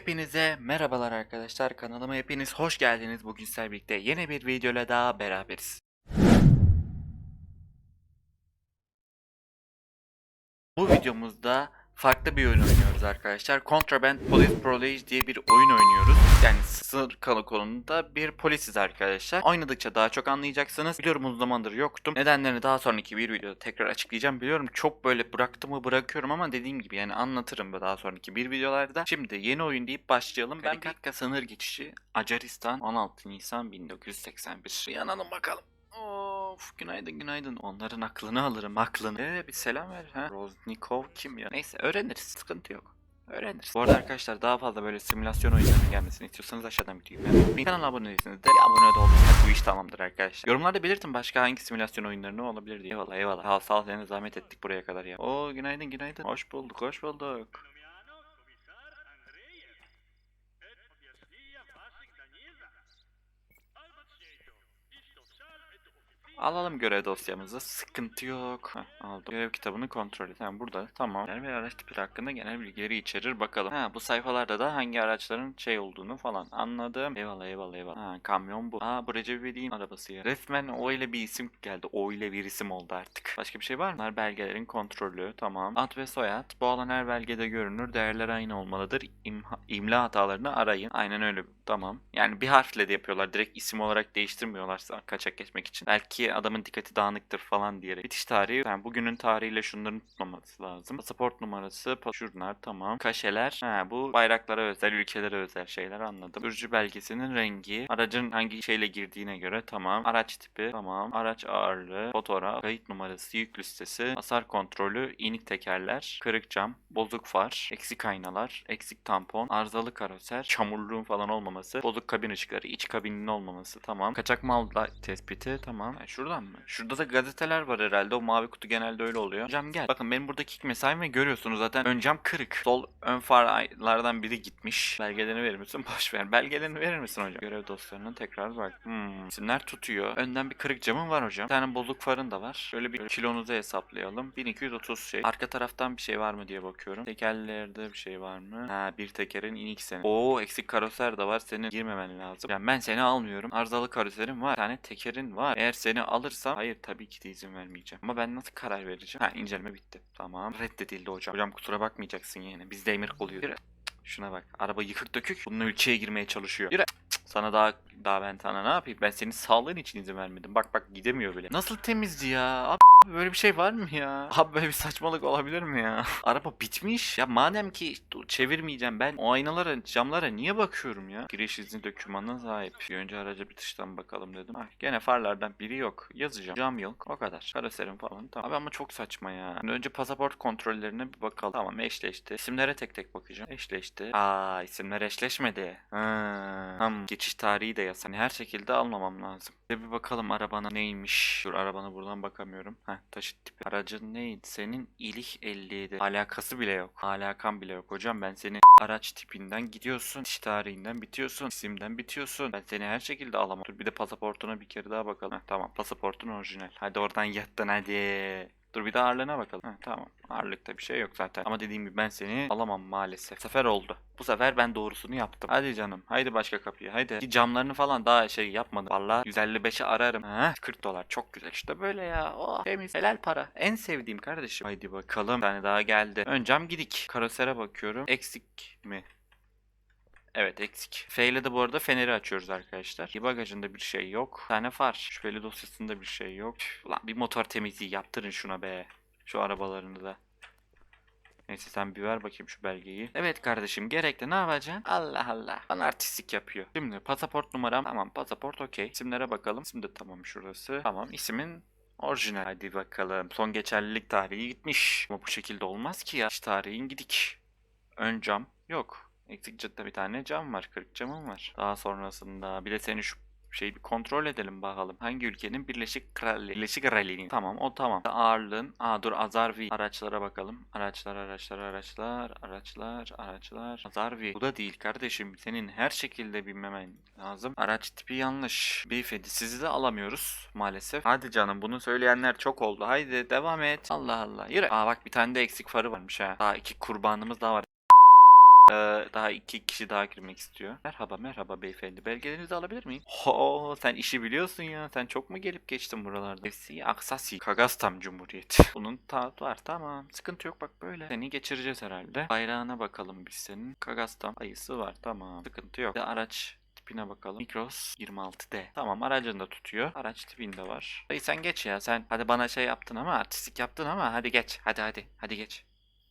Hepinize merhabalar arkadaşlar. Kanalıma hepiniz hoş geldiniz. Bugün sizlerle birlikte yeni bir videoyla daha beraberiz. Bu videomuzda farklı bir oyun oynuyoruz arkadaşlar. Contraband Police Prolege diye bir oyun oynuyoruz. Yani sınır karakolunda bir polisiz arkadaşlar. Oynadıkça daha çok anlayacaksınız. Biliyorum uzun zamandır yoktum. Nedenlerini daha sonraki bir videoda tekrar açıklayacağım. Biliyorum çok böyle bıraktığımı bırakıyorum ama dediğim gibi yani anlatırım daha sonraki bir videolarda. Şimdi yeni oyun deyip başlayalım. Ben Katka sınır geçişi Acaristan 16 Nisan 1981. Yanalım bakalım. Of günaydın günaydın. Onların aklını alırım aklını. Ee, bir selam ver ha. Roznikov kim ya? Neyse öğreniriz sıkıntı yok. Öğreniriz. Bu arada arkadaşlar daha fazla böyle simülasyon oyunlarının gelmesini istiyorsanız aşağıdan videoyu beğenmeyi. Kanala abone değilseniz de abone de olursanız bu iş tamamdır arkadaşlar. Yorumlarda belirtin başka hangi simülasyon oyunlarını olabilir diye. Eyvallah eyvallah. Sağ ol sağ ol seni zahmet ettik buraya kadar ya. Oo günaydın günaydın. Hoş bulduk hoş bulduk. Alalım görev dosyamızı. Sıkıntı yok. Heh, aldım. Görev kitabını kontrol et. Yani burada tamam. Genel ve araç tipi hakkında genel bilgileri içerir. Bakalım. Ha bu sayfalarda da hangi araçların şey olduğunu falan anladım. Eyvallah eyvallah eyvallah. Ha kamyon bu. Ha bu Recep İvedik'in arabası ya. Resmen o ile bir isim geldi. O ile bir isim oldu artık. Başka bir şey var mı? Bunlar belgelerin kontrolü. Tamam. Ad ve soyad. Bu alan her belgede görünür. Değerler aynı olmalıdır. İmha, imla hatalarını arayın. Aynen öyle. Tamam. Yani bir harfle de yapıyorlar. Direkt isim olarak değiştirmiyorlar kaçak geçmek için. Belki adamın dikkati dağınıktır falan diyerek. Bitiş tarihi. Yani bugünün tarihiyle şunların tutmaması lazım. Pasaport numarası. Şunlar tamam. Kaşeler. Ha, bu bayraklara özel, ülkelere özel şeyler anladım. Sürücü belgesinin rengi. Aracın hangi şeyle girdiğine göre tamam. Araç tipi tamam. Araç ağırlığı. Fotoğraf. Kayıt numarası. Yük listesi. Hasar kontrolü. inik tekerler. Kırık cam. Bozuk far. Eksik aynalar. Eksik tampon. Arızalı karoser. Çamurluğun falan olmaması. Bozuk kabin ışıkları. iç kabinin olmaması. Tamam. Kaçak mal tespiti. Tamam. Ha, şuradan mı? Şurada da gazeteler var herhalde. O mavi kutu genelde öyle oluyor. Cam gel. Bakın benim buradaki ilk mesaim ve görüyorsunuz zaten ön cam kırık. Sol ön farlardan biri gitmiş. Belgelerini verir misin? Boş ver. Belgelerini verir misin hocam? Görev dosyalarına tekrar bak. Hmm. İsimler tutuyor. Önden bir kırık camın var hocam. Bir tane bozuk farın da var. Şöyle bir kilonuzu hesaplayalım. 1230 şey. Arka taraftan bir şey var mı diye bakıyorum. Tekerlerde bir şey var mı? Ha bir tekerin inik seni. Oo eksik karoser de var. Senin girmemen lazım. Yani ben seni almıyorum. Arızalı karoserin var. Bir tane tekerin var. Eğer seni alırsam hayır tabii ki de izin vermeyeceğim. Ama ben nasıl karar vereceğim? Ha inceleme bitti. Tamam. Reddedildi hocam. Hocam kusura bakmayacaksın yani. Bizde emir oluyor. Yürü. Şuna bak. Araba yıkık dökük. Bununla ülkeye girmeye çalışıyor. Yürü. Sana daha daha ben sana ne yapayım? Ben senin sağlığın için izin vermedim. Bak bak gidemiyor bile. Nasıl temizdi ya? Abi böyle bir şey var mı ya? Abi böyle bir saçmalık olabilir mi ya? Araba bitmiş. Ya madem ki çevirmeyeceğim ben o aynalara camlara niye bakıyorum ya? Giriş izni dokümanına sahip. Bir önce araca bir dıştan bakalım dedim. Ah, gene farlardan biri yok. Yazacağım. Cam yok. O kadar. Karoserim falan. Tamam. Abi ama çok saçma ya. Şimdi önce pasaport kontrollerine bir bakalım. Tamam eşleşti. İsimlere tek tek bakacağım. Eşleşti. Aa isimler eşleşmedi. Ha. Tam geçiş tarihi de yaz. Hani her şekilde almamam lazım. Bir bir bakalım arabana neymiş. Dur arabana buradan bakamıyorum. Heh taşıt tipi. Aracın neydi? Senin ilik 57. Alakası bile yok. Alakan bile yok. Hocam ben seni araç tipinden gidiyorsun. İş tarihinden bitiyorsun. isimden bitiyorsun. Ben seni her şekilde alamam. Dur bir de pasaportuna bir kere daha bakalım. Heh, tamam pasaportun orijinal. Hadi oradan yattın hadi. Dur bir de ağırlığına bakalım. Heh, tamam. Ağırlıkta bir şey yok zaten. Ama dediğim gibi ben seni alamam maalesef. Sefer oldu. Bu sefer ben doğrusunu yaptım. Hadi canım. Haydi başka kapıya. Haydi. Ki camlarını falan daha şey yapmadım. Valla 155'i ararım. Ha, 40 dolar. Çok güzel. İşte böyle ya. Oh, temiz. Helal para. En sevdiğim kardeşim. Haydi bakalım. Bir tane daha geldi. Ön cam gidik. Karosere bakıyorum. Eksik mi? Evet eksik. F ile de bu arada feneri açıyoruz arkadaşlar. Ki bagajında bir şey yok. Bir tane far. Şüpheli dosyasında bir şey yok. Ulan bir motor temizliği yaptırın şuna be. Şu arabalarını da. Neyse sen bir ver bakayım şu belgeyi. Evet kardeşim gerekli ne yapacaksın? Allah Allah. Bana artistik yapıyor. Şimdi pasaport numaram. Tamam pasaport okey. İsimlere bakalım. İsim de tamam şurası. Tamam ismin orijinal. Hadi bakalım. Son geçerlilik tarihi gitmiş. Ama bu şekilde olmaz ki ya. İş tarihin gidik. Ön cam yok. Eksik cidden bir tane cam var. 40 camım var. Daha sonrasında bir de seni şu şey bir kontrol edelim bakalım. Hangi ülkenin Birleşik Kralliği? Birleşik Kralliği. Tamam o tamam. Ağırlığın. Aa dur Azarvi. Araçlara bakalım. Araçlar araçlar araçlar araçlar araçlar. Azarvi. Bu da değil kardeşim. Senin her şekilde bilmemen lazım. Araç tipi yanlış. Beyefendi sizi de alamıyoruz maalesef. Hadi canım bunu söyleyenler çok oldu. Haydi devam et. Allah Allah. Yürü. Aa bak bir tane de eksik farı varmış ha. Daha iki kurbanımız daha var. Ee, daha iki kişi daha girmek istiyor. Merhaba merhaba beyefendi. Belgelerinizi alabilir miyim? Ho sen işi biliyorsun ya. Sen çok mu gelip geçtin buralarda? FC Aksasi. Kagastam Cumhuriyeti. Bunun taahhütü var tamam. Sıkıntı yok bak böyle. Seni geçireceğiz herhalde. Bayrağına bakalım biz senin. Kagastam ayısı var tamam. Sıkıntı yok. Bir araç tipine bakalım. Micros 26D. Tamam aracını da tutuyor. Araç tipinde var. Dayı sen geç ya sen. Hadi bana şey yaptın ama artistik yaptın ama hadi geç. Hadi hadi. Hadi geç.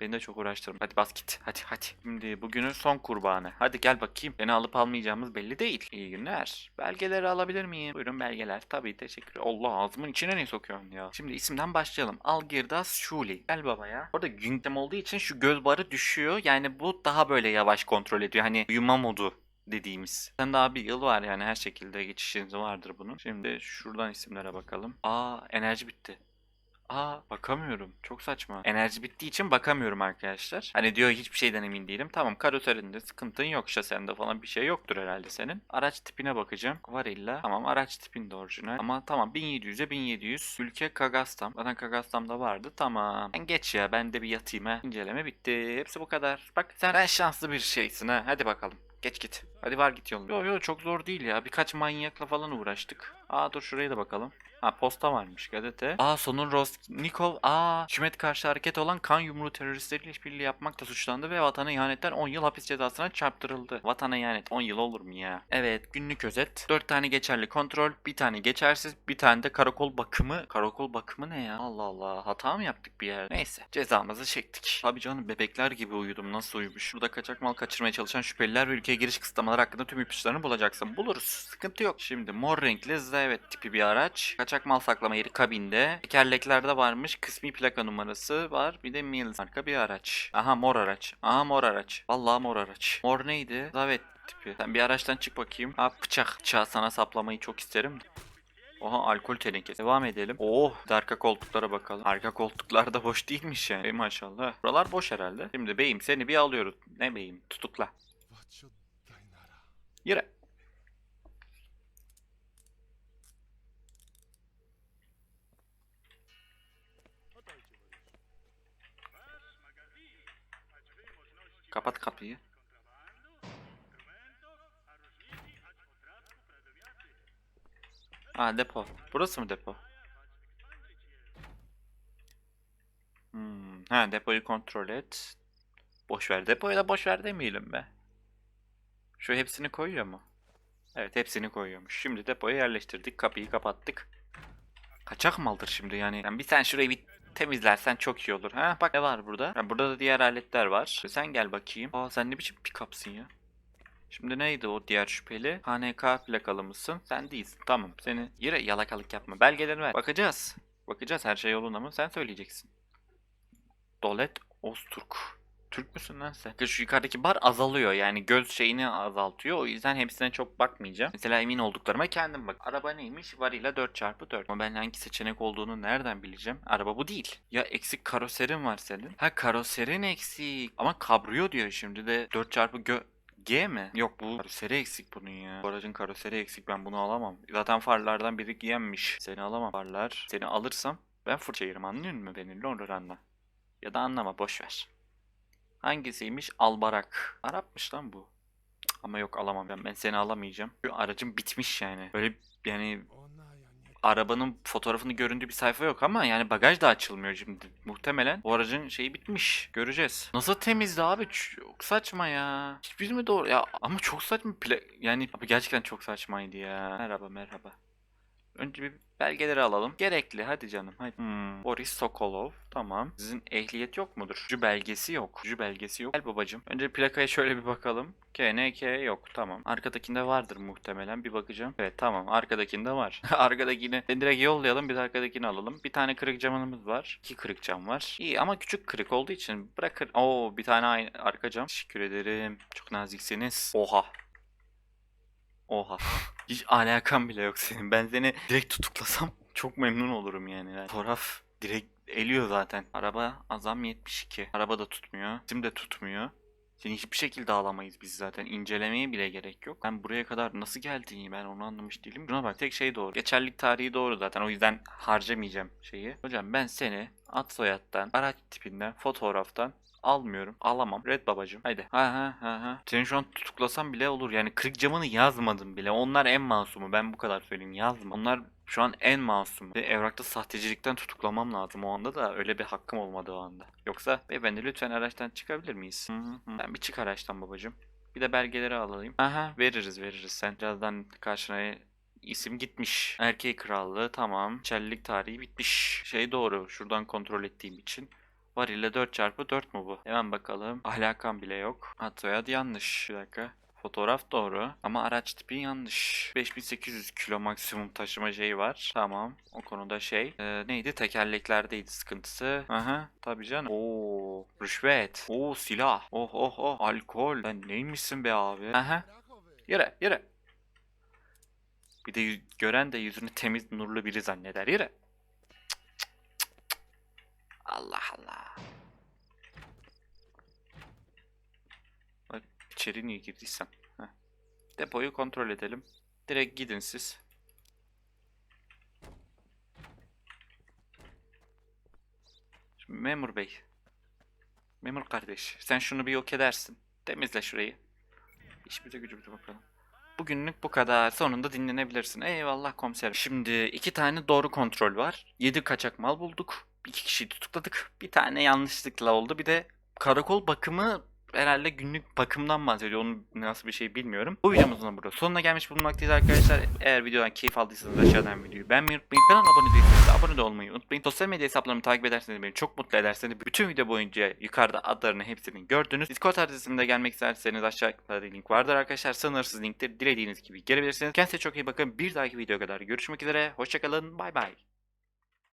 Beni de çok uğraştırma. Hadi bas git. Hadi hadi. Şimdi bugünün son kurbanı. Hadi gel bakayım. Beni alıp almayacağımız belli değil. İyi günler. Belgeleri alabilir miyim? Buyurun belgeler. Tabii teşekkür Allah ağzımın içine ne sokuyorsun ya? Şimdi isimden başlayalım. Algirdas Şuli. Gel babaya. Orada gündem olduğu için şu göz barı düşüyor. Yani bu daha böyle yavaş kontrol ediyor. Hani uyuma modu dediğimiz. Sen daha bir yıl var yani her şekilde geçişiniz vardır bunun. Şimdi şuradan isimlere bakalım. Aa enerji bitti. Aa bakamıyorum. Çok saçma. Enerji bittiği için bakamıyorum arkadaşlar. Hani diyor hiçbir şeyden emin değilim. Tamam karoserinde sıkıntın yok. Şasende falan bir şey yoktur herhalde senin. Araç tipine bakacağım. Var illa. Tamam araç tipin de orijinal. Ama tamam 1700'e 1700. Ülke Kagastam. Zaten Kagastam'da vardı. Tamam. Ben geç ya. Ben de bir yatayım ha. İnceleme bitti. Hepsi bu kadar. Bak sen en şanslı bir şeysin ha. Hadi bakalım. Geç git. Hadi var git yoluna. Yo yo çok zor değil ya. Birkaç manyakla falan uğraştık. Aa dur şuraya da bakalım. Ha posta varmış gazete. Aa sonun Rosnikov. Aa hükümet karşı hareket olan kan yumruğu teröristleriyle işbirliği yapmakla suçlandı ve vatana ihanetten 10 yıl hapis cezasına çarptırıldı. Vatana ihanet 10 yıl olur mu ya? Evet günlük özet. 4 tane geçerli kontrol, bir tane geçersiz, bir tane de karakol bakımı. Karakol bakımı ne ya? Allah Allah hata mı yaptık bir yerde? Neyse cezamızı çektik. Abi canım bebekler gibi uyudum nasıl uyumuş. Burada kaçak mal kaçırmaya çalışan şüpheliler ve ülkeye giriş kısıtlamaları hakkında tüm ipuçlarını bulacaksın. Buluruz. Sıkıntı yok. Şimdi mor renkli evet tipi bir araç. Kaçak mal saklama yeri kabinde. Tekerleklerde varmış. Kısmi plaka numarası var. Bir de Mills marka bir araç. Aha mor araç. Aha mor araç. Vallahi mor araç. Mor neydi? Evet tipi. Sen bir araçtan çık bakayım. Ha bıçak. Bıçağı sana saplamayı çok isterim. Oha alkol tenekesi. Devam edelim. Oh arka koltuklara bakalım. Arka koltuklar da boş değilmiş yani. Ey maşallah. Buralar boş herhalde. Şimdi beyim seni bir alıyoruz. Ne beyim? Tutukla. Yürü. Kapat kapıyı. Aa depo. Burası mı depo? Hmm. Ha depoyu kontrol et. Boş ver. Depoyu da boş ver demeyelim be. Şu hepsini koyuyor mu? Evet hepsini koyuyormuş. Şimdi depoya yerleştirdik. Kapıyı kapattık. Kaçak maldır şimdi yani. yani bir sen şurayı bir temizlersen çok iyi olur. Ha bak ne var burada? Ha, burada da diğer aletler var. Sen gel bakayım. Aa sen ne biçim pick-up'sın ya? Şimdi neydi o diğer şüpheli? HNK plakalı mısın? Sen değilsin. Tamam. Seni yere yalakalık yapma. Belgelerini ver. Bakacağız. Bakacağız her şey yolunda mı? Sen söyleyeceksin. Dolet Osturk. Türk müsün lan sen? Şu yukarıdaki bar azalıyor yani göz şeyini azaltıyor. O yüzden hepsine çok bakmayacağım. Mesela emin olduklarıma kendim bak. Araba neymiş? Varıyla 4x4. Ama ben hangi seçenek olduğunu nereden bileceğim? Araba bu değil. Ya eksik karoserin var senin. Ha karoserin eksik. Ama kabrio diyor şimdi de 4x gö... G mi? Yok bu karoseri eksik bunun ya. Bu aracın karoseri eksik ben bunu alamam. Zaten farlardan biri giyenmiş. Seni alamam farlar. Seni alırsam ben fırça yerim anlıyor musun beni? Anla. Ya da anlama boş ver. Hangisiymiş? Albarak. Arapmış lan bu. Ama yok alamam ben. Ben seni alamayacağım. Şu aracım bitmiş yani. Böyle yani arabanın fotoğrafını göründüğü bir sayfa yok ama yani bagaj da açılmıyor şimdi. Muhtemelen o aracın şeyi bitmiş. Göreceğiz. Nasıl temizdi abi? Çok saçma ya. Hiçbir mi doğru? Ya ama çok saçma. Pla- yani abi gerçekten çok saçmaydı ya. Merhaba merhaba. Önce bir belgeleri alalım. Gerekli hadi canım. Hadi. Hmm. Boris Sokolov. Tamam. Sizin ehliyet yok mudur? Şu belgesi yok. Şu belgesi yok. Gel babacım. Önce plakaya şöyle bir bakalım. KNK yok. Tamam. Arkadakinde vardır muhtemelen. Bir bakacağım. Evet tamam. Arkadakinde var. Arkadakini direkt yollayalım. Biz arkadakini alalım. Bir tane kırık camımız var. İki kırık cam var. İyi ama küçük kırık olduğu için bırakır. Oo bir tane aynı arka cam. Teşekkür ederim. Çok naziksiniz. Oha. Oha. Hiç alakam bile yok senin. Ben seni direkt tutuklasam çok memnun olurum yani. Yani Fotoğraf direkt eliyor zaten. Araba azam 72. Araba da tutmuyor. Sim de tutmuyor. Seni hiçbir şekilde alamayız biz zaten. İncelemeye bile gerek yok. Ben buraya kadar nasıl geldiğini ben onu anlamış değilim. Şuna bak tek şey doğru. Geçerlilik tarihi doğru zaten. O yüzden harcamayacağım şeyi. Hocam ben seni ad soyattan, araç tipinden, fotoğraftan Almıyorum. Alamam. Red babacım. Haydi. Ha ha ha ha. Seni şu an tutuklasam bile olur. Yani kırık camını yazmadım bile. Onlar en masumu. Ben bu kadar söyleyeyim. Yazma. Onlar şu an en masumu. Ve evrakta sahtecilikten tutuklamam lazım o anda da öyle bir hakkım olmadı o anda. Yoksa beyefendi lütfen araçtan çıkabilir miyiz? Hı hı. Sen bir çık araçtan babacım. Bir de belgeleri alayım. Aha veririz veririz. Sen birazdan karşına isim gitmiş. Erkek krallığı tamam. Çellik tarihi bitmiş. Şey doğru. Şuradan kontrol ettiğim için. Var ile 4 çarpı 4 mu bu? Hemen bakalım. Ahlakam bile yok. Ad soyad yanlış. Bir dakika. Fotoğraf doğru ama araç tipi yanlış. 5800 kilo maksimum taşıma şeyi var. Tamam. O konuda şey. Ee, neydi? Tekerleklerdeydi sıkıntısı. Aha. Tabii canım. Oo, rüşvet. Oo, silah. Oh oh oh. Alkol. Sen neymişsin be abi? Aha. Yürü yürü. Bir de gören de yüzünü temiz nurlu biri zanneder. Yürü. Allah Allah. Bak içeri niye girdiysen. Heh. Depoyu kontrol edelim. Direkt gidin siz. Şimdi memur bey. Memur kardeş. Sen şunu bir yok edersin. Temizle şurayı. İşimize gücümüze bakalım. Bugünlük bu kadar. Sonunda dinlenebilirsin. Eyvallah komiserim. Şimdi iki tane doğru kontrol var. Yedi kaçak mal bulduk. İki kişiyi tutukladık. Bir tane yanlışlıkla oldu. Bir de karakol bakımı herhalde günlük bakımdan bahsediyor. Onun nasıl bir şey bilmiyorum. Bu videomuzun da burada sonuna gelmiş bulunmaktayız arkadaşlar. Eğer videodan keyif aldıysanız aşağıdan videoyu beğenmeyi unutmayın. Kanala abone değilseniz de abone de olmayı unutmayın. Sosyal medya hesaplarımı takip ederseniz beni çok mutlu ederseniz bütün video boyunca yukarıda adlarını hepsini gördünüz. Discord adresimde gelmek isterseniz aşağıda link vardır arkadaşlar. Sınırsız linktir. Dilediğiniz gibi gelebilirsiniz. Kendinize çok iyi bakın. Bir dahaki videoya kadar görüşmek üzere. Hoşçakalın. Bay bay.